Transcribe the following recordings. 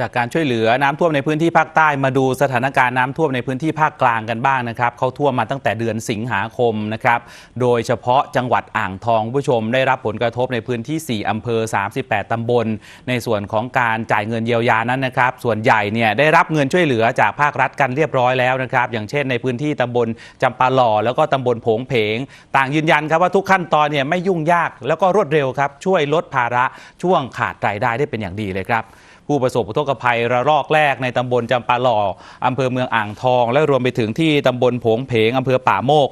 จากการช่วยเหลือน้ำท่วมในพื้นที่ภาคใต้มาดูสถานการณ์น้ำท่วมในพื้นที่ภาคกลางกันบ้างนะครับเขาท่วมมาตั้งแต่เดือนสิงหาคมนะครับโดยเฉพาะจังหวัดอ่างทองผู้ชมได้รับผลกระทบในพื้นที่ 4อำเภอ 38ตำบล ในส่วนของการจ่ายเงินเยียวยานั้นนะครับส่วนใหญ่เนี่ยได้รับเงินช่วยเหลือจากภาครัฐกันเรียบร้อยแล้วนะครับอย่างเช่นในพื้นที่ตำบลจำปาหล่อแล้วก็ตำบลผงเพง ต่างยืนยันครับว่าทุกขั้นตอนเนี่ยไม่ยุ่งยากแล้วก็รวดเร็วครับช่วยลดภาระช่วงขาดรายได้ได้เป็นอย่างดีเลยครับ ผู้ประสบอุทกภัยระลอกแรกในตำบลจำปาหล่ออำเภอเมืองอ่างทอง และรวมไปถึงที่ตำบลผงเพงอำเภอป่าโมก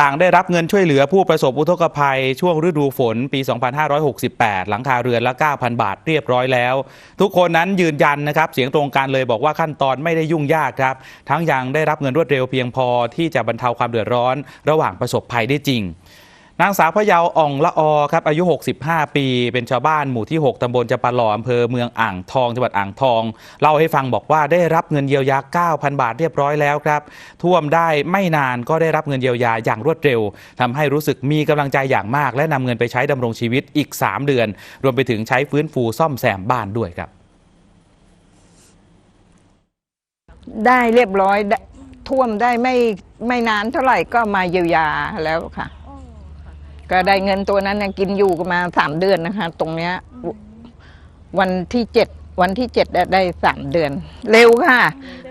ต่างได้รับเงินช่วยเหลือผู้ประสบอุทกภัย ช่วงฤดูฝนปี 2568 หลังคาเรือนละ 9,000 บาทเรียบร้อยแล้ว ทุกคนนั้นยืนยันนะครับ เสียงตรงกันเลยบอกว่าขั้นตอนไม่ได้ยุ่งยากครับ ทั้งยังได้รับเงินรวดเร็วเพียงพอที่จะบรรเทาความเดือดร้อน ระหว่างประสบภัยได้จริง นางสาวพะเยาอ่องละออครับอายุ 65 ปี เป็นชาวบ้านหมู่ที่ 6 ตำบลจำปาหล่ออำเภอเมืองอ่างทองจังหวัดอ่างทอง เล่าให้ฟังบอกว่าได้รับเงินเยียวยา 9,000 บาทเรียบร้อยแล้วครับ ท่วมได้ไม่นานก็ได้รับเงินเยียวยาอย่างรวดเร็วทำให้รู้สึกมีกำลังใจอย่างมาก และนำเงินไปใช้ดำรงชีวิตอีก 3 เดือน รวมไปถึงใช้ฟื้นฟูซ่อมแซมบ้านด้วยครับ ได้เรียบร้อยท่วมได้ไม่ไม่นานเท่าไหร่ก็มาเยียวยาแล้วค่ะ ก็ได้เงินตัวนั้นเนี่ยกินอยู่กันมาสามเดือนนะคะ ตรงเนี้ย วันที่เจ็ดวันที่เจ็ดได้ได้สามเดือน เร็วค่ะ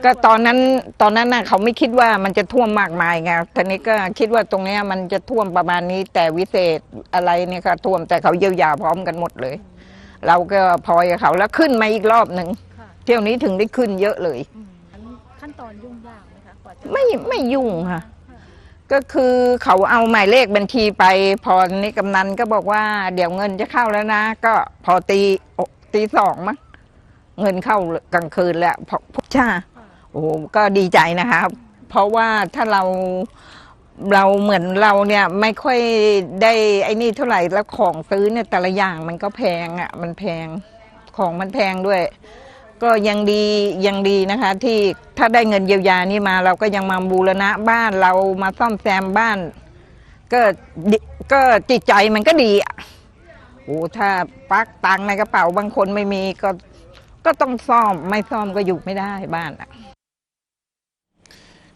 ก็ตอนนั้นตอนนั้นน่ะเขาไม่คิดว่ามันจะท่วมมากมายไงทีนี้ก็คิดว่าตรงเนี้ยมันจะท่วมประมาณนี้ แต่วิเศษอะไรเนี่ยค่ะท่วมแต่เขาเยียวยาพร้อมกันหมดเลย เราก็พลอยกับเขาแล้วขึ้นมาอีกรอบหนึ่งค่ะเที่ยวนี้ถึงได้ขึ้นเยอะเลยอืมอันนี้ขั้นตอนยุ่งยากไหมคะกว่าจะไม่ไม่ยุ่งค่ะ ก็คือเขาเอาหมายเลขบัญชีไปพอนี่กำนันก็บอกว่า เดี๋ยวเงินจะเข้าแล้วนะ ก็พอตีตีสองมั้งเงินเข้ากลางคืนแล้วพอพบชาค่โอ้ก็ดีใจนะคะ เพราะว่าถ้าเราเราเหมือนเราเนี่ยไม่ค่อยได้ไอ้นี่เท่าไหร่แล้วของซื้อเนี่ยแต่ละอย่างมันก็แพงอะ มันแพงของมันแพงด้วย ก็ยังดียังดีนะคะ ที่ถ้าได้เงินเยียวยานี่มาเราก็ยังมาบูรณะบ้านเรามาซ่อมแซมบ้าน ก็ก็จิตใจมันก็ดีอะโอ้ถ้าปักตังในกระเป๋าบางคนไม่มีก็ก็ต้องซ่อมไม่ซ่อมก็อยู่ไม่ได้บ้านอะ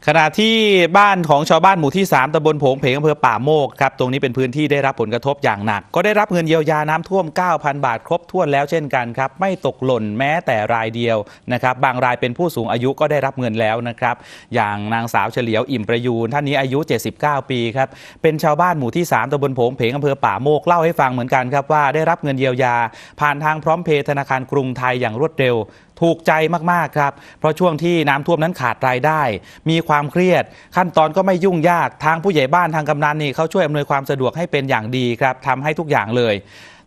ขณะที่บ้านของชาวบ้านหมู่ที่ 3ตำบลโผงเพงอำเภอป่าโมกครับ ตรงนี้เป็นพื้นที่ได้รับผลกระทบอย่างหนัก ก็ได้รับเงินเยียวยาน้ำท่วม 9,000 บาทครบถ้วนแล้วเช่นกันครับ ไม่ตกหล่นแม้แต่รายเดียวนะครับ บางรายเป็นผู้สูงอายุก็ได้รับเงินแล้วนะครับ อย่างนางสาวเฉลียวอิ่มประยูนท่านนี้อายุ 79 ปีครับ เป็นชาวบ้านหมู่ที่ 3ตำบลโผงเพงอำเภอป่าโมกเล่าให้ฟังเหมือนกันครับว่าได้รับเงินเยียวยา ผ่านทางพร้อมเพย์ธนาคารกรุงไทยอย่างรวดเร็ว ถูกใจมากๆครับ เพราะช่วงที่น้ำท่วมนั้นขาดรายได้ มีความเครียด ขั้นตอนก็ไม่ยุ่งยากทางผู้ใหญ่บ้านทางกำนันนี่เขาช่วยอำนวยความสะดวกให้เป็นอย่างดีครับทำให้ทุกอย่างเลย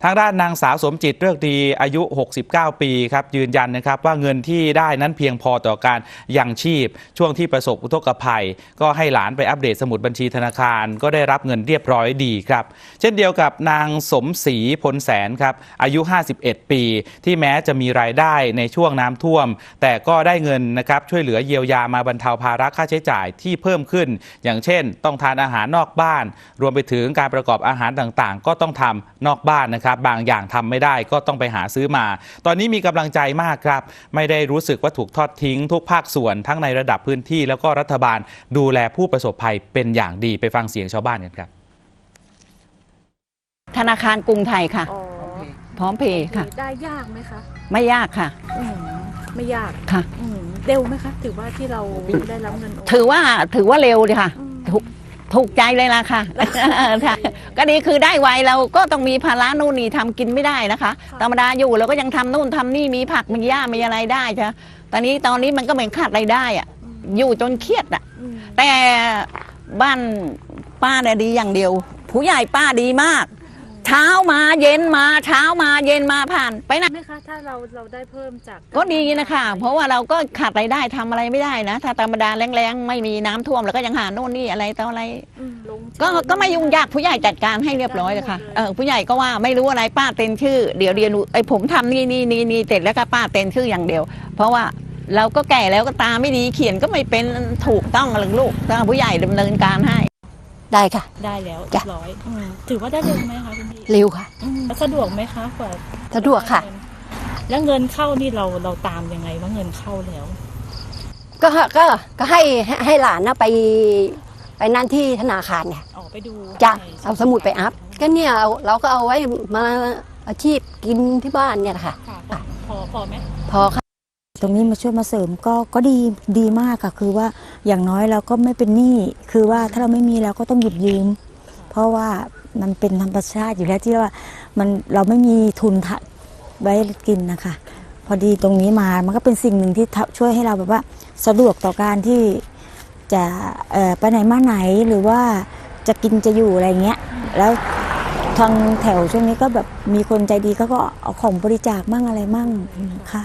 ทางด้านนางสาวสมจิตเลือกดีอายุ 69 ปีครับยืนยันนะครับว่าเงินที่ได้นั้นเพียงพอต่อการยังชีพ ช่วงที่ประสบอุทกภัย ก็ให้หลานไปอัปเดตสมุดบัญชีธนาคาร ก็ได้รับเงินเรียบร้อยดีครับ เช่นเดียวกับนางสมศรีพลแสนครับอายุ 51 ปี ที่แม้จะมีรายได้ในช่วงน้ำท่วม แต่ก็ได้เงินนะครับช่วยเหลือเยียวยามาบรรเทาภาระค่าใช้จ่ายที่เพิ่มขึ้น อย่างเช่น ต้องทานอาหารนอกบ้าน รวมไปถึงการประกอบอาหารต่างๆ ก็ต้องทำนอกบ้านนะครับบางอย่างทำไม่ได้ก็ต้องไปหาซื้อมา ตอนนี้มีกำลังใจมากครับ ไม่ได้รู้สึกว่าถูกทอดทิ้ง ทุกภาคส่วนทั้งในระดับพื้นที่ แล้วก็รัฐบาลดูแลผู้ประสบภัยเป็นอย่างดีไปฟังเสียงชาวบ้านกันครับ ธนาคารกรุงไทยค่ะอ๋อพร้อมเพย์ค่ะ ได้ยากไหมคะ ไม่ยากค่ะอืมไม่ยากค่ะอืมเร็วไหมคะ ถือว่าที่เราได้รับเงินโอนถือว่าถือว่าเร็วดีค่ะอืม ถูกถูกใจเลยล่ะค่ะค่ะ ก็ดีคือได้ไวเราก็ต้องมีภาระนู่นนี่ทำกินไม่ได้นะคะ ธรรมดาอยู่เราก็ยังทำนู่นทำนี่มีผักมีหญ้ามีอะไรได้ใช่ไหมตอนนี้ตอนนี้มันก็เหมือนขาดรายได้อะอยู่จนเครียดอะอืมแต่บ้านป้าเนี่ยดีอย่างเดียว ผู้ใหญ่ป้าดีมาก เช้ามาเย็นมาเช้ามาเย็นมาผ่านไปไหนไหมคะถ้าเราเราได้เพิ่มจากก็ดีนะคะ เพราะว่าเราก็ขาดรายได้ทำอะไรไม่ได้นะ ถ้าธรรมดาแรงๆ ไม่มีน้ำท่วมเราก็ยังหาโน่นนี่อะไรต่ออะไร อืมลงชื่อ ก็ก็ไม่ยุ่งยากผู้ใหญ่จัดการให้เรียบร้อยเลยค่ะเออผู้ใหญ่ก็ว่าไม่รู้อะไรป้าเต็นชื่อเดี๋ยวเรียนไอ้ผมทำนี่นี่นี่นี่เสร็จแล้วก็ป้าเต็นชื่ออย่างเดียว เพราะว่าเราก็แก่แล้วก็ตาไม่ดีเขียนก็ไม่เป็นถูกต้องหรือลูกถ้าผู้ใหญ่ดำเนินการให้ ได้ค่ะ ได้แล้วจ้ะเรียบร้อยอืมถือว่าได้เร็วไหมคะคุณพี่เร็วค่ะ อืมสะดวกไหมคะกว่าสะดวกค่ะ แล้วเงินเข้านี่เราเราตามยังไงว่าเงินเข้าแล้ว ก็ก็ก็ให้ให้ให้หลานนะไปไปนั่นที่ธนาคารเนี่ยออกไปดูจะในเอาสมุดไปอัพก็เนี่ยเราเราก็เอาไว้มาอาชีพกินที่บ้านเนี่ยแหละค่ะ ค่ะพอพอไหม พอค่ะ ตรงนี้มาช่วยมาเสริมก็ก็ดีดีมากค่ะคือว่าอย่างน้อยเราก็ไม่เป็นหนี้คือว่าถ้าเราไม่มีเราก็ต้องหยิบยืม เพราะว่ามันเป็นธรรมชาติอยู่แล้วที่ว่ามันเราไม่มีทุนทะไว้กินนะคะ พอดีตรงนี้มามันก็เป็นสิ่งหนึ่งที่ช่วยให้เราแบบว่าสะดวกต่อการที่จะไปไหนมาไหนหรือว่าจะกินจะอยู่อะไรเงี้ยแล้วทางแถวช่วงนี้ก็แบบมีคนใจดีเขาก็เอาของบริจาคมั่งอะไรมั่งค่ะ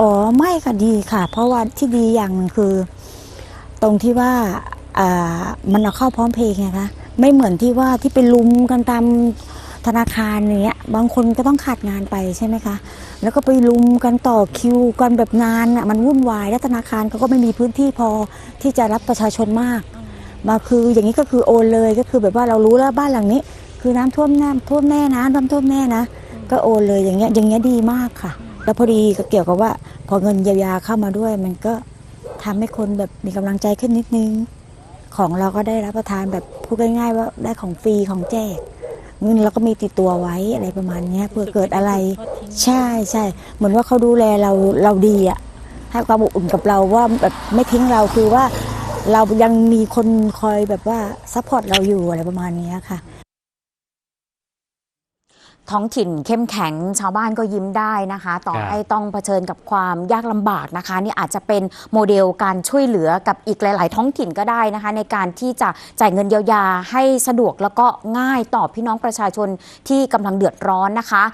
อ๋อไม่ค่ะดีค่ะ เพราะว่าที่ดีอย่างนึงคือ ตรงที่ว่าอ่ามันเอาเข้าพร้อมเพย์ไงคะไม่เหมือนที่ว่าที่ไปลุมกันตามธนาคารเงี้ยบางคนก็ต้องขาดงานไปใช่ไหมคะ แล้วก็ไปลุมกันต่อคิวกันแบบนานอะมันวุ่นวายแล้วธนาคารเขาก็ไม่มีพื้นที่พอที่จะรับประชาชนมาก มาคืออย่างนี้ก็คือโอนเลยก็คือแบบว่าเรารู้แล้วบ้านหลังนี้ คือน้ำท่วมน้ำท่วมแน่นะน้ำท่วมแน่นะ ก็โอนเลยอย่างเงี้ยอย่างเงี้ยดีมากค่ะ แล้วพอดีก็เกี่ยวกับว่า พอเงินเยียวยาเข้ามาด้วย มันก็ทำให้คนแบบมีกำลังใจขึ้นนิดนึง ของเราก็ได้รับประทานแบบพูดง่ายๆว่าได้ของฟรีของแจกเงินเราก็มีติดตัวไว้อะไรประมาณเนี้ยเผื่อเกิดอะไร ใช่ใช่เหมือนว่าเขาดูแลเราเราดีอะให้ความอบอุ่นกับเราว่าแบบไม่ทิ้งเราคือว่า เรายังมีคนคอยแบบว่าซัพพอร์ตเราอยู่อะไรประมาณนี้ค่ะ ท้องถิ่นเข้มแข็งชาวบ้านก็ยิ้มได้นะคะ ต่อครับให้ต้องเผชิญกับความยากลำบากนะคะ นี่อาจจะเป็นโมเดลการช่วยเหลือกับอีกหลาย ๆ ท้องถิ่นก็ได้นะคะ ในการที่จะจ่ายเงินเยียวยาให้สะดวกแล้วก็ง่ายต่อพี่น้องประชาชนที่กำลังเดือดร้อนนะคะ